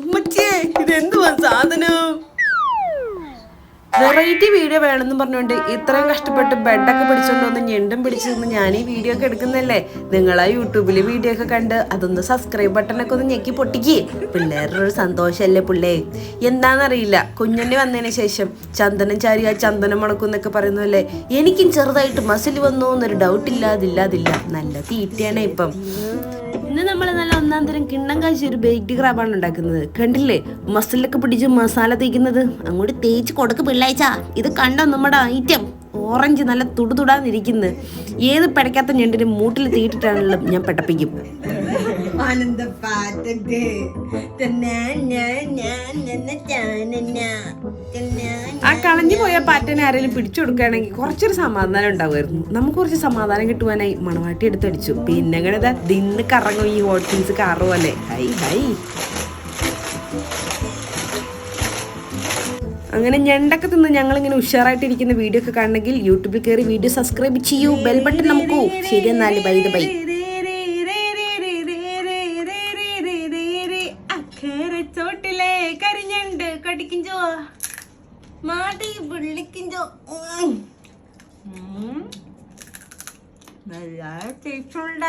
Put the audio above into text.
അമ്മച്ചേ ഇതെന്തുവാ സാധനം? Variety video വേണമെന്ന് പറഞ്ഞുകൊണ്ട് ഇത്രയും കഷ്ടപ്പെട്ട് ബെഡൊക്കെ പിടിച്ചോണ്ട് വന്ന് ഞെണ്ടും പിടിച്ചു നിന്ന് ഞാൻ ഈ വീഡിയോ ഒക്കെ എടുക്കുന്നല്ലേ നിങ്ങൾ ആ യൂട്യൂബിൽ വീഡിയോ ഒക്കെ കണ്ട് അതൊന്ന് സബ്സ്ക്രൈബ് ബട്ടണൊക്കെ ഒന്ന് ഞെക്കി പൊട്ടിക്ക്. പിള്ളേരുടെ ഒരു സന്തോഷമല്ലേ പിള്ളേ? എന്താണെന്നറിയില്ല കുഞ്ഞുണ്ണി വന്നതിന് ശേഷം ചന്ദനം ചാരി ആ ചന്ദനം മുളക്കും എന്നൊക്കെ പറയുന്നല്ലേ എനിക്കും ചെറുതായിട്ട് മസിൽ വന്നു എന്നൊരു ഡൗട്ട് ഇല്ലാതില്ലാതില്ല നല്ല തീറ്റയാണ് ഇപ്പം. ഇന്ന് നമ്മൾ നല്ല ഒന്നാം തരം കിണ്ണം കാശി ഒരു ബേക്ക്ഡ് ക്രാബാണ് ഉണ്ടാക്കുന്നത്. കണ്ടില്ലേ? മസിലൊക്കെ പിടിച്ച് മസാല തേക്കുന്നത്. അങ്ങോട്ട് തേച്ച് കൊടുക്ക് പിള്ളാഴ്ച ഇത് കണ്ടോ നമ്മുടെ ഐറ്റം ഓറഞ്ച് നല്ല തുടുതുടാന്നിരിക്കുന്നത് ഏത് പിടയ്ക്കാത്ത ഞണ്ടിനും മൂട്ടിൽ തീട്ടിട്ടാണല്ലോ ഞാൻ പെട്ടപ്പിക്കും. ആനന്ദ കളഞ്ഞു പോയ പാറ്റനെ ആരെങ്കിലും പിടിച്ചു കൊടുക്കുകയാണെങ്കിൽ കുറച്ചൊരു സമാധാനം ഉണ്ടാവുമായിരുന്നു. നമുക്ക് കുറച്ച് സമാധാനം കിട്ടുവാനായി മണവാട്ടി എടുത്തടിച്ചു പിന്നെ അങ്ങനെ ദാ ദിന്ന് കറങ്ങും ഈ ഹോട്ടൽസ് കാറ് പോലെ. ഹൈ ഹൈ. അങ്ങനെ ഞണ്ടൊക്കെ തിന്ന് ഞങ്ങൾ ഇങ്ങനെ ഉഷാറായിട്ടിരിക്കുന്ന വീഡിയോ ഒക്കെ കാണണമെങ്കിൽ യൂട്യൂബിൽ കയറി വീഡിയോ സബ്സ്ക്രൈബ് ചെയ്യൂ. ബെൽ ബട്ടൺ നമുക്ക്. ശരി എന്നാൽ ബൈ ബൈ ചോട്ടിലെ കരിഞ്ഞണ്ട് കടിക്കിഞ്ചോ മാടി വിളിക്കിഞ്ചോ നല്ല ടേസ്റ്റുണ്ട